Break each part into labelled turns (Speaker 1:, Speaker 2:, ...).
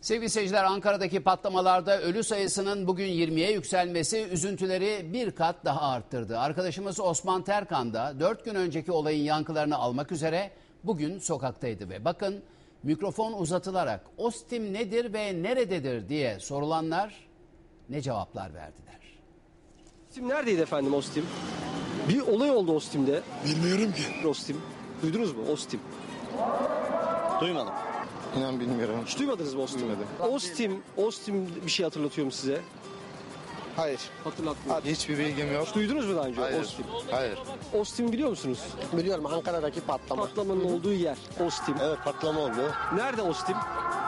Speaker 1: Sevgili seyirciler Ankara'daki patlamalarda ölü sayısının bugün 20'ye yükselmesi üzüntüleri bir kat daha arttırdı. Arkadaşımız Osman Terkan da 4 gün önceki olayın yankılarını almak üzere bugün sokaktaydı ve bakın mikrofon uzatılarak Ostim nedir ve nerededir diye sorulanlar ne cevaplar verdiler.
Speaker 2: Ostim neredeydi efendim Ostim? Bir olay oldu Ostim'de.
Speaker 3: Bilmiyorum ki.
Speaker 2: Ostim. Duydunuz mu Ostim?
Speaker 4: Duymadım.
Speaker 3: İnan bilmiyorum.
Speaker 2: Hiç duymadınız mı Ostim?
Speaker 3: Duymadım.
Speaker 2: Ostim, Ostim bir şey hatırlatıyor mu size?
Speaker 3: Hayır.
Speaker 2: Hatırlatmıyor.
Speaker 3: Hiçbir bilgim yok.
Speaker 2: Hiç duydunuz mu daha önce
Speaker 3: Hayır.
Speaker 2: Ostim?
Speaker 3: Hayır.
Speaker 2: Ostim biliyor musunuz?
Speaker 4: Biliyorum Ankara'daki patlama.
Speaker 2: Patlamanın olduğu yer Ostim.
Speaker 4: Evet patlama oldu.
Speaker 2: Nerede Ostim?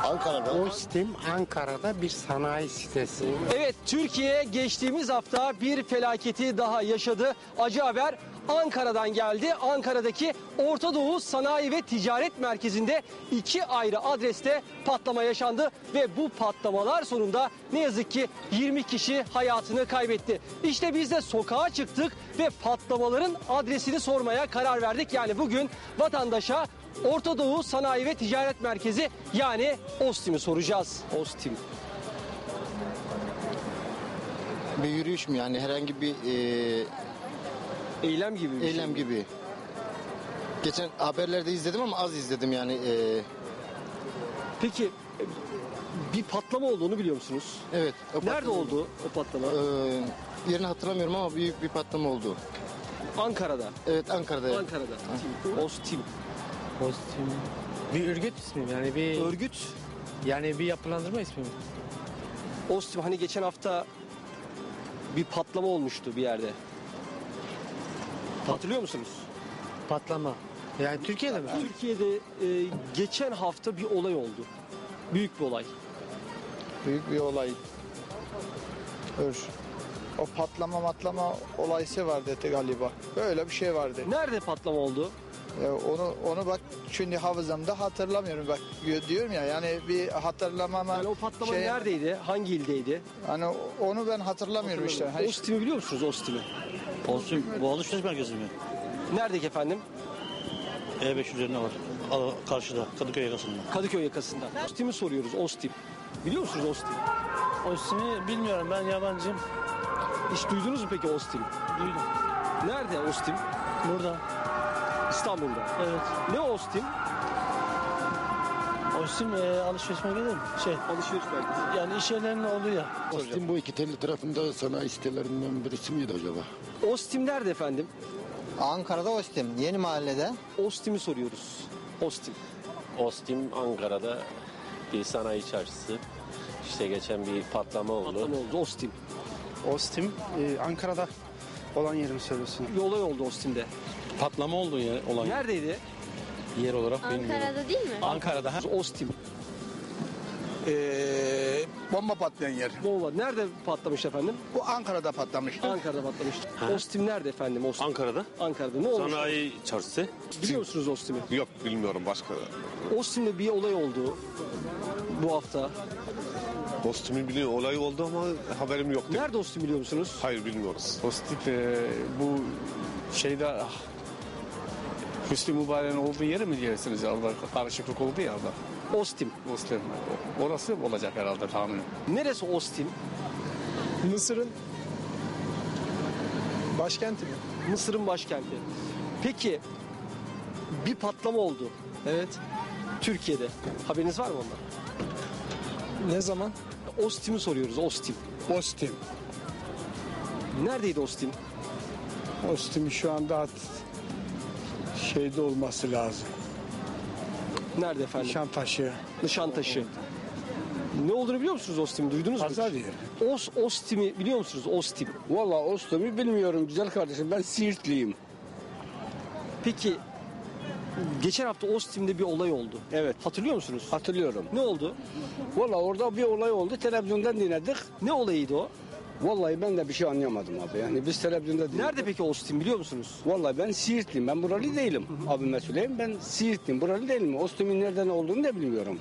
Speaker 4: Ankara'da.
Speaker 5: Ostim Ankara'da bir sanayi sitesi.
Speaker 2: Evet Türkiye geçtiğimiz hafta bir felaketi daha yaşadı. Acı haber Ankara'dan geldi. Ankara'daki Orta Doğu Sanayi ve Ticaret Merkezi'nde iki ayrı adreste patlama yaşandı ve bu patlamalar sonunda ne yazık ki 20 kişi hayatını kaybetti. İşte biz de sokağa çıktık ve patlamaların adresini sormaya karar verdik. Yani bugün vatandaşa Orta Doğu Sanayi ve Ticaret Merkezi yani OSTİM'i soracağız. OSTİM.
Speaker 4: Bir yürüyüş mü yani herhangi bir e,
Speaker 2: Eylem gibi bir şey.
Speaker 4: eylem gibi. Geçen haberlerde izledim ama az izledim yani. e,
Speaker 2: Peki bir patlama olduğunu biliyor musunuz?
Speaker 4: evet. o
Speaker 2: Nerede
Speaker 4: patlama-
Speaker 2: oldu o patlama?
Speaker 4: E, yerini hatırlamıyorum ama büyük bir patlama oldu.
Speaker 2: Ankara'da.
Speaker 4: Evet Ankara'da.
Speaker 2: Ankara'da. Ostim.
Speaker 5: Ostim bir örgüt ismi mi? yani bir
Speaker 2: Örgüt.
Speaker 5: yani bir yapılandırma ismi mi?
Speaker 2: Ostim hani geçen hafta bir patlama olmuştu bir yerde. Hatırlıyor musunuz?
Speaker 5: Patlama. Yani Türkiye'de mi?
Speaker 2: Türkiye'de e, geçen hafta bir olay oldu. Büyük bir olay.
Speaker 6: Büyük bir olay. Ör. O patlama matlama olaysı vardı galiba. Böyle bir şey vardı.
Speaker 2: Nerede patlama oldu?
Speaker 6: Ya onu onu bak şimdi hafızamda hatırlamıyorum bak diyorum ya yani bir hatırlamama
Speaker 2: Yani o patlama
Speaker 6: şey-
Speaker 2: neredeydi? Hangi ildeydi?
Speaker 6: Hani onu ben hatırlamıyorum işte. Hani
Speaker 2: Ostim'i biliyor musunuz Ostim'i?
Speaker 7: Olsun. Bu alışveriş merkezi mi?
Speaker 2: Neredeki efendim?
Speaker 7: E5 üzerine var. Al- Karşıda. Kadıköy yakasında.
Speaker 2: Kadıköy yakasında. Ostim'i soruyoruz Ostim. Biliyor musunuz Ostim?
Speaker 7: O ismi bilmiyorum. Ben yabancıyım.
Speaker 2: Hiç duydunuz mu peki Ostim?
Speaker 7: Duydum.
Speaker 2: Nerede Ostim?
Speaker 7: Burada.
Speaker 2: İstanbul'da.
Speaker 7: Evet.
Speaker 2: Ne Ostim?
Speaker 7: O isim e, alışveriş merkezi mi? Şey.
Speaker 2: Alışveriş merkezi.
Speaker 7: Yani iş yerlerinin olduğu yer.
Speaker 8: Ostim bu iki telli tarafında sanayi sitelerinden birisi miydi acaba?
Speaker 2: Ostim nerede efendim?
Speaker 9: Ankara'da Ostim, yeni mahallede.
Speaker 2: Ostim'i soruyoruz. Ostim.
Speaker 10: Ostim Ankara'da bir sanayi çarşısı. İşte geçen bir patlama oldu.
Speaker 2: Patlama oldu Ostim.
Speaker 5: Ostim Ankara'da olan yerimi söylüyorsun.
Speaker 2: Bir olay oldu Ostim'de.
Speaker 10: Patlama oldu ya olan
Speaker 2: Neredeydi?
Speaker 10: yer olarak
Speaker 11: Ankara'da değil mi?
Speaker 10: Ankara'da.
Speaker 2: Ostim.
Speaker 3: Ee, bomba patlayan yer.
Speaker 2: Bomba. Nerede patlamış efendim?
Speaker 3: Bu Ankara'da patlamıştı.
Speaker 2: Ankara'da patlamıştı. Ostim nerede efendim? Ostim.
Speaker 10: Ankara'da.
Speaker 2: Ankara'da. Ne olmuş?
Speaker 10: Sanayi çarşısı.
Speaker 2: Biliyor musunuz Ostim'i?
Speaker 12: Yok bilmiyorum başka.
Speaker 2: Ostim'de bir olay oldu bu hafta.
Speaker 12: Dostum'un biliyor olay oldu ama haberim yok.
Speaker 2: Nerede Ostim biliyor musunuz?
Speaker 12: Hayır bilmiyoruz.
Speaker 5: Ostim bu şeyde ah, Hüsnü Mübarek'in olduğu yeri mi diyorsunuz? Allah karışıklık oldu ya Allah.
Speaker 2: Ostim.
Speaker 5: Ostim. Orası olacak herhalde tahminim.
Speaker 2: Neresi Ostim?
Speaker 6: Mısır'ın başkenti mi?
Speaker 2: Mısır'ın başkenti. Peki bir patlama oldu.
Speaker 6: Evet.
Speaker 2: Türkiye'de. Haberiniz var mı ondan?
Speaker 6: Ne zaman?
Speaker 2: Ostim'i soruyoruz. Ostim.
Speaker 3: Ostim.
Speaker 2: Neredeydi Ostim?
Speaker 3: Ostim şu anda şeyde olması lazım.
Speaker 2: Nerede efendim?
Speaker 3: Nişantaşı.
Speaker 2: Nişantaşı. Ne olduğunu biliyor musunuz Ostim'i? Duydunuz mu?
Speaker 3: Pazar yeri.
Speaker 2: Os, Ostim'i biliyor musunuz? Ostim.
Speaker 8: Valla Ostim'i bilmiyorum güzel kardeşim ben Siirtliyim.
Speaker 2: Peki geçen hafta Ostim'de bir olay oldu.
Speaker 8: Evet
Speaker 2: Hatırlıyor musunuz?
Speaker 8: hatırlıyorum.
Speaker 2: Ne oldu?
Speaker 8: Valla orada bir olay oldu televizyondan dinledik.
Speaker 2: Ne olayıydı o?
Speaker 8: Vallahi ben de bir şey anlayamadım abi. Yani biz televizyonda dinledik.
Speaker 2: Nerede peki Ostim biliyor musunuz?
Speaker 8: Vallahi ben Siirtliyim. Ben buralı değilim. Abime söyleyeyim ben Siirtliyim. Buralı değilim. Ostim'in nereden olduğunu da bilmiyorum.